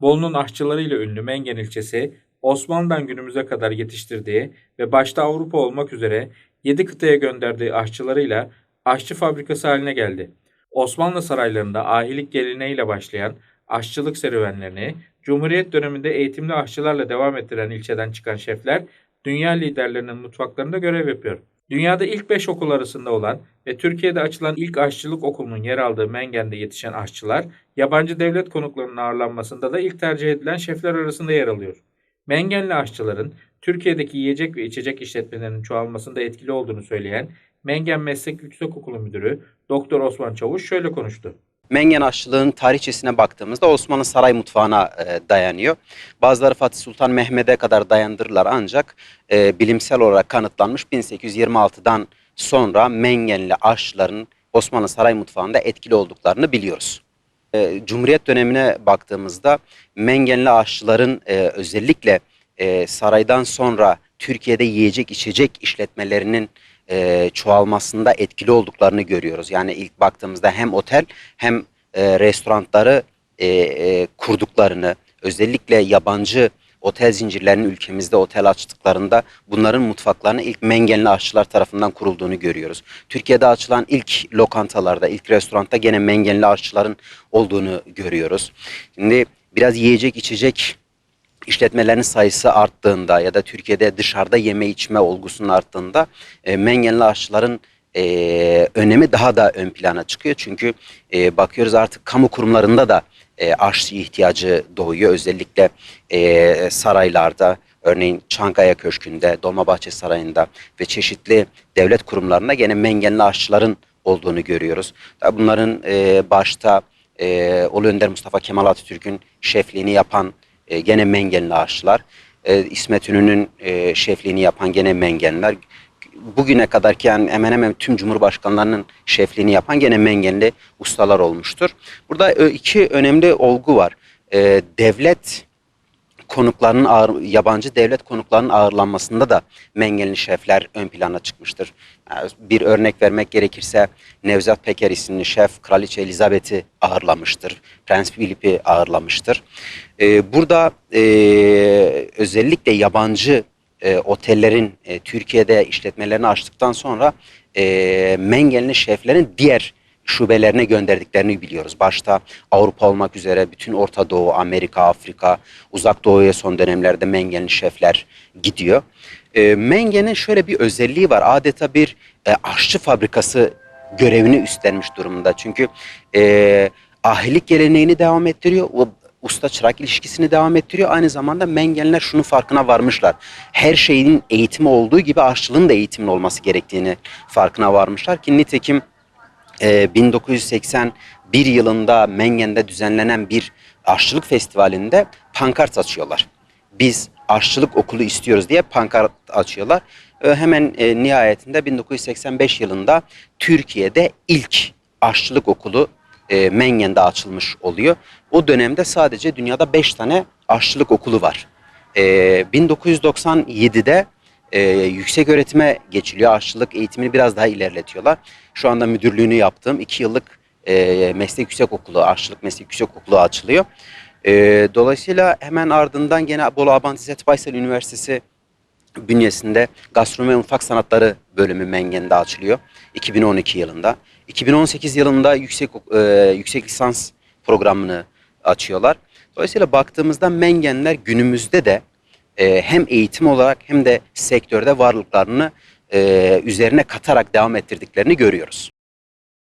Bolu'nun aşçılarıyla ünlü Mengen ilçesi, Osmanlı'dan günümüze kadar yetiştirdiği ve başta Avrupa olmak üzere 7 kıtaya gönderdiği aşçılarıyla aşçı fabrikası haline geldi. Osmanlı saraylarında ahilik geleneğiyle başlayan aşçılık serüvenlerini Cumhuriyet döneminde eğitimli aşçılarla devam ettiren ilçeden çıkan şefler dünya liderlerinin mutfaklarında görev yapıyor. Dünyada ilk 5 okul arasında olan ve Türkiye'de açılan ilk aşçılık okulunun yer aldığı Mengen'de yetişen aşçılar, yabancı devlet konuklarının ağırlanmasında da ilk tercih edilen şefler arasında yer alıyor. Mengenli aşçıların Türkiye'deki yiyecek ve içecek işletmelerinin çoğalmasında etkili olduğunu söyleyen Mengen Meslek Yüksekokulu Müdürü Doktor Osman Çavuş şöyle konuştu. Mengen aşçılığının tarihçesine baktığımızda Osmanlı saray mutfağına e, dayanıyor. Bazıları Fatih Sultan Mehmet'e kadar dayandırırlar ancak e, bilimsel olarak kanıtlanmış 1826'dan sonra Mengenli aşçıların Osmanlı saray mutfağında etkili olduklarını biliyoruz. E, Cumhuriyet dönemine baktığımızda Mengenli aşçıların e, özellikle e, saraydan sonra Türkiye'de yiyecek içecek işletmelerinin e, çoğalmasında etkili olduklarını görüyoruz. Yani ilk baktığımızda hem otel hem e, restoranları e, e, kurduklarını, özellikle yabancı otel zincirlerinin ülkemizde otel açtıklarında bunların mutfaklarını ilk Mengenli aşçılar tarafından kurulduğunu görüyoruz. Türkiye'de açılan ilk lokantalarda, ilk restoranda gene Mengenli aşçıların olduğunu görüyoruz. Şimdi biraz yiyecek içecek işletmelerin sayısı arttığında ya da Türkiye'de dışarıda yeme içme olgusunun arttığında e, Mengenli aşçıların e, önemi daha da ön plana çıkıyor. Çünkü e, bakıyoruz artık kamu kurumlarında da e, aşçı ihtiyacı doğuyor. Özellikle e, saraylarda, örneğin Çankaya Köşkü'nde, Dolmabahçe Sarayı'nda ve çeşitli devlet kurumlarında gene Mengenli aşçıların olduğunu görüyoruz. Bunların e, başta e, Ulu Önder Mustafa Kemal Atatürk'ün şefliğini yapan e, gene Mengenli aşçılar. E, İsmet İnönü'nün e, şefliğini yapan gene Mengenliler. Bugüne kadarki yani hemen hemen tüm cumhurbaşkanlarının şefliğini yapan gene Mengenli ustalar olmuştur. Burada e, iki önemli olgu var. E, devlet konuklarının ağır, yabancı devlet konuklarının ağırlanmasında da Mengenli şefler ön plana çıkmıştır. Yani bir örnek vermek gerekirse Nevzat Peker isimli şef Kraliçe Elizabeth'i ağırlamıştır. Prens Philip'i ağırlamıştır. Ee, burada e, özellikle yabancı e, otellerin e, Türkiye'de işletmelerini açtıktan sonra e, Mengenli şeflerin diğer şubelerine gönderdiklerini biliyoruz. Başta Avrupa olmak üzere bütün Orta Doğu, Amerika, Afrika, Uzak Doğu'ya son dönemlerde Mengenli şefler gidiyor. E, Mengen'in şöyle bir özelliği var. Adeta bir e, aşçı fabrikası görevini üstlenmiş durumda. Çünkü e, ahilik geleneğini devam ettiriyor. O usta çırak ilişkisini devam ettiriyor. Aynı zamanda Mengenler şunun farkına varmışlar. Her şeyin eğitimi olduğu gibi aşçılığın da eğitimli olması gerektiğini farkına varmışlar ki nitekim e, 1981 yılında Mengen'de düzenlenen bir aşçılık festivalinde pankart açıyorlar. Biz aşçılık okulu istiyoruz diye pankart açıyorlar. E, hemen e, nihayetinde 1985 yılında Türkiye'de ilk aşçılık okulu e, Mengen'de açılmış oluyor. O dönemde sadece dünyada 5 tane aşçılık okulu var. E, 1997'de e, yüksek öğretime geçiliyor. Aşçılık eğitimini biraz daha ilerletiyorlar. Şu anda müdürlüğünü yaptığım 2 yıllık e, meslek yüksek okulu, aşçılık meslek yüksek okulu açılıyor. E, dolayısıyla hemen ardından gene Bolu Abant İzzet Baysal Üniversitesi bünyesinde gastronomi ve mutfak sanatları bölümü Mengen'de açılıyor 2012 yılında. 2018 yılında yüksek e, yüksek lisans programını açıyorlar. Dolayısıyla baktığımızda Mengenler günümüzde de e, hem eğitim olarak hem de sektörde varlıklarını e, üzerine katarak devam ettirdiklerini görüyoruz.